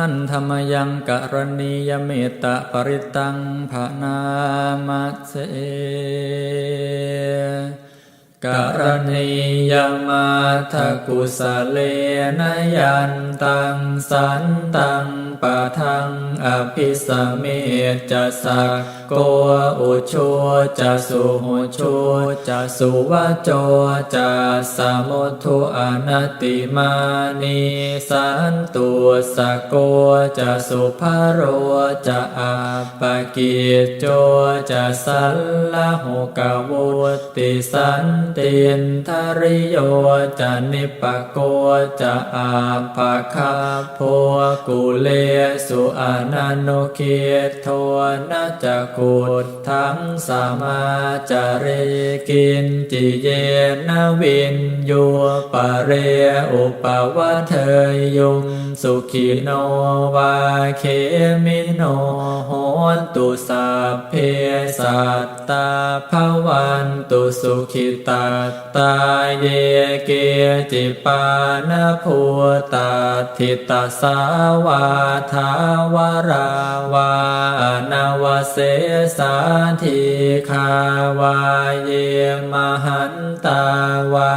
หันธรรมยังกรณียเมตตาปริตังภานามัสเส กรณียมาทกุสเลนยันตังสันตังปะทังอภิสเมจะสักโกอุชูจะสุหุชูจะสุวะโจจะสมุทุอนติมานีสันตุสกโกจะสุภโรจะอาปกิจโจจะสัลละหุกวุติสันตินทริโยจะนิปโกจะอาภาคาโพกุเลสุอนันโนเกตโทนะจะกุดทั้งสามาจาเรกินจิเยนวินโยปะเรอุปวะเทยยุงสุขิโนวาเคมิโนโหนตุสัพเพสัตตาภวันตุสุขิตาตาเยเกจิปานภูตาทิตาสาวาทาวราวานาวเสสาธิคาวาเยมหันตาวา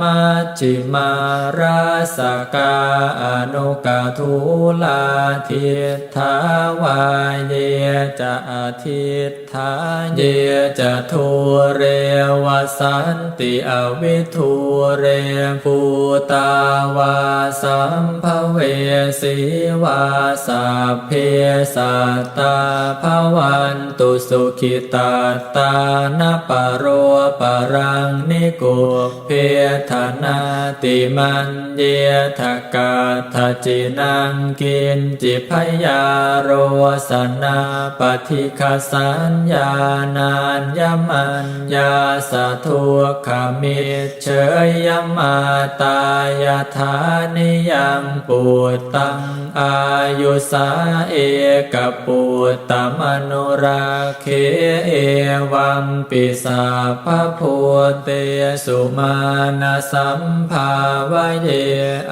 มัจิมาราสกาอนุกาทุลาทิทาวาเยจะอาทิตถาเยจะทุเรวสันติอวิทุเรภูตาวาสัมภเวสีวาสัพเพสัตตาภวันตุสุขิตาตานปโรปรังนิโกเพธนาติมันเยทกาทจินังกินจิพยาโรสนาปฏิคสัญญานานยมันยาสะทุกขมิเชยยมาตายาธานิยังปูตังอายุสาเอกปูตมนุราเคเอวัมปิสาภพุเตสุมาณสัมภาวะเย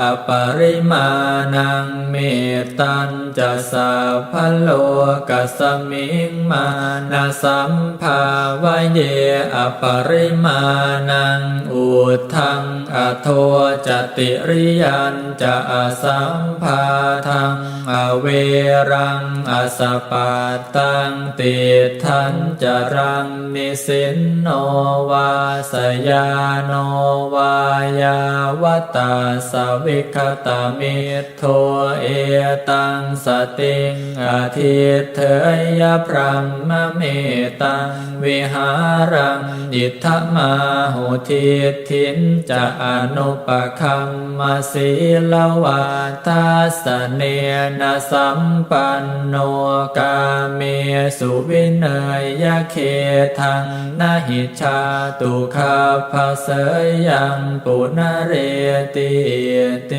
อปริมาณังเมตตัญจะสัพโลกัสมิงมานาสัมภาวะเยอปริมาณนังอุทังอโทจติริยันจะอสัมภาทังอเวรังอสปาตังติทันจะรังนิสินโนวาสยาโนวายาวตาสวิคตามิโทเอตังสติงอทิเถยพรหมเมตังวิหารังยิทธมาหุทิทินจะอนุปคัมมาศีลวาทาสเนนะสัมปันโนกาเมสุวินยยเคทังนาหิชาตุคาภาเสยังปุณเรติเต